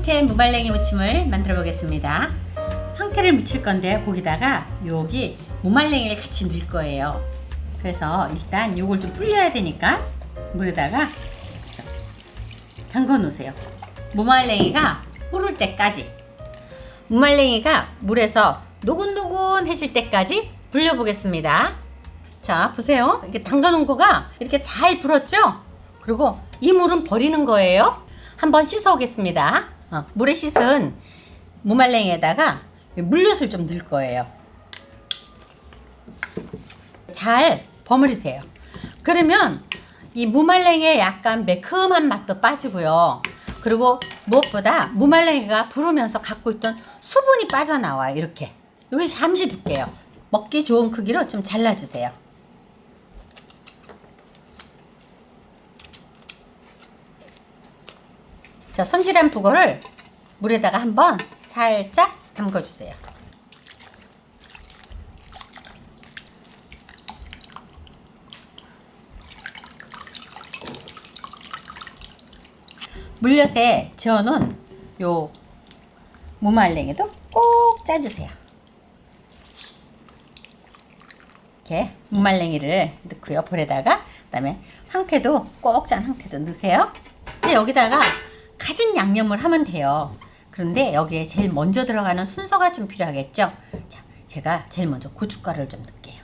황태 무말랭이 무침을 만들어 보겠습니다. 황태를 무칠 건데 거기다가 여기 무말랭이를 같이 넣을 거예요. 그래서 일단 요걸 좀 불려야 되니까 물에다가 자, 담궈 놓으세요. 무말랭이가 불을 때까지 무말랭이가 물에서 노곤노곤해질 때까지 불려 보겠습니다. 자, 보세요. 이렇게 담가 놓은 거가 이렇게 잘 불었죠? 그리고 이 물은 버리는 거예요. 한번 씻어 오겠습니다. 어, 물에 씻은 무말랭이에다가 물엿을 좀 넣을 거예요. 잘 버무리세요. 그러면 이 무말랭이의 약간 매콤한 맛도 빠지고요. 그리고 무엇보다 무말랭이가 부르면서 갖고 있던 수분이 빠져나와요. 이렇게. 여기 잠시 둘게요. 먹기 좋은 크기로 좀 잘라주세요. 자, 손질한 북어를 물에다가 한번 살짝 담궈주세요. 물엿에 재워놓은 요 무말랭이도 꼭 짜주세요. 이렇게 무말랭이를 넣고요. 볼에다가 그다음에 황태도 꼭 짠 황태도 넣으세요. 이제 여기다가 가진 양념을 하면 돼요. 그런데 여기에 제일 먼저 들어가는 순서가 좀 필요하겠죠. 자, 제가 제일 먼저 고춧가루를 좀 넣을게요.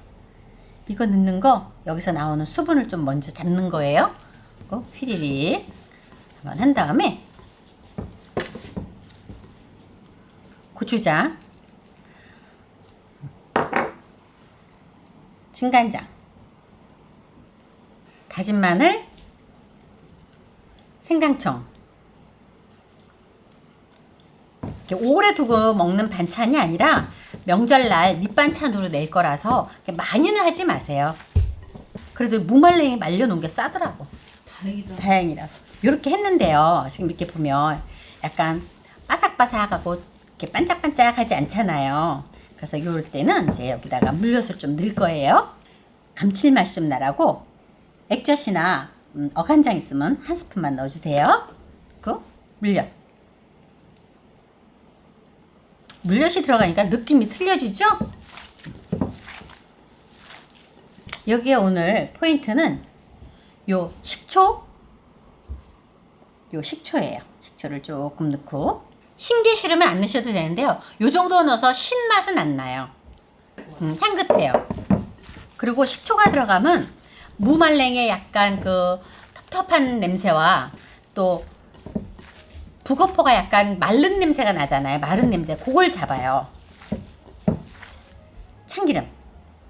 이거 넣는 거 여기서 나오는 수분을 좀 먼저 잡는 거예요. 그리고 휘리릭 한번 한 다음에 고추장, 진간장, 다진 마늘, 생강청. 이렇게 오래 두고 먹는 반찬이 아니라 명절날 밑반찬으로 낼 거라서 많이는 하지 마세요. 그래도 무말랭이 말려놓은 게 싸더라고. 다행이다. 다행이라서 이렇게 했는데요. 지금 이렇게 보면 약간 바삭바삭하고 이렇게 반짝반짝하지 않잖아요. 그래서 이럴 때는 이제 여기다가 물엿을 좀 넣을 거예요. 감칠맛이 좀 나라고 액젓이나 음, 어간장 있으면 한 스푼만 넣어주세요. 그 물엿. 물엿이 들어가니까 느낌이 틀려지죠? 여기에 오늘 포인트는 요 식초 요 식초예요. 식초를 조금 넣고 신게 싫으면 안 넣으셔도 되는데요. 요 정도 넣어서 신맛은 안 나요. 음, 향긋해요. 그리고 식초가 들어가면 무말랭의 약간 그 텁텁한 냄새와 또 북어포가 약간 마른 냄새가 나잖아요. 마른 냄새. 그걸 잡아요. 참기름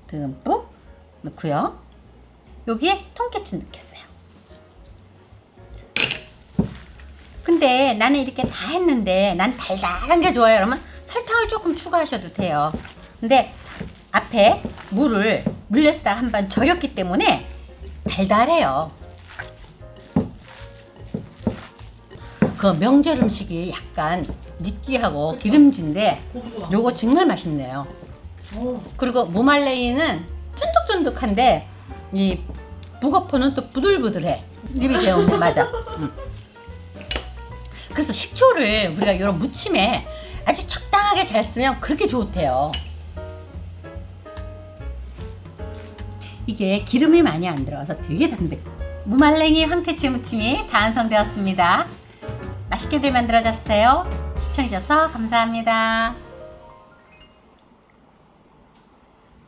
듬뿍 넣고요. 여기에 통깨춤 넣겠어요. 근데 나는 이렇게 다 했는데 난 달달한 게 좋아요. 그러면 설탕을 조금 추가하셔도 돼요. 근데 앞에 물을 물엿에다 한번 절였기 때문에 달달해요. 그 명절 음식이 약간 느끼하고 기름진데 요거 정말 맛있네요. 어, 그리고 무말랭이는 쫀득쫀득한데 이 북어포는 또 부들부들해. 입이 개운해 맞아. 음. 그래서 식초를 우리가 이런 무침에 아주 적당하게 잘 쓰면 그렇게 좋대요. 이게 기름이 많이 안 들어가서 되게 담백. 무말랭이 황태채 무침이 다 완성되었습니다. 맛있게들 만들어 잡으세요. 시청해주셔서 감사합니다.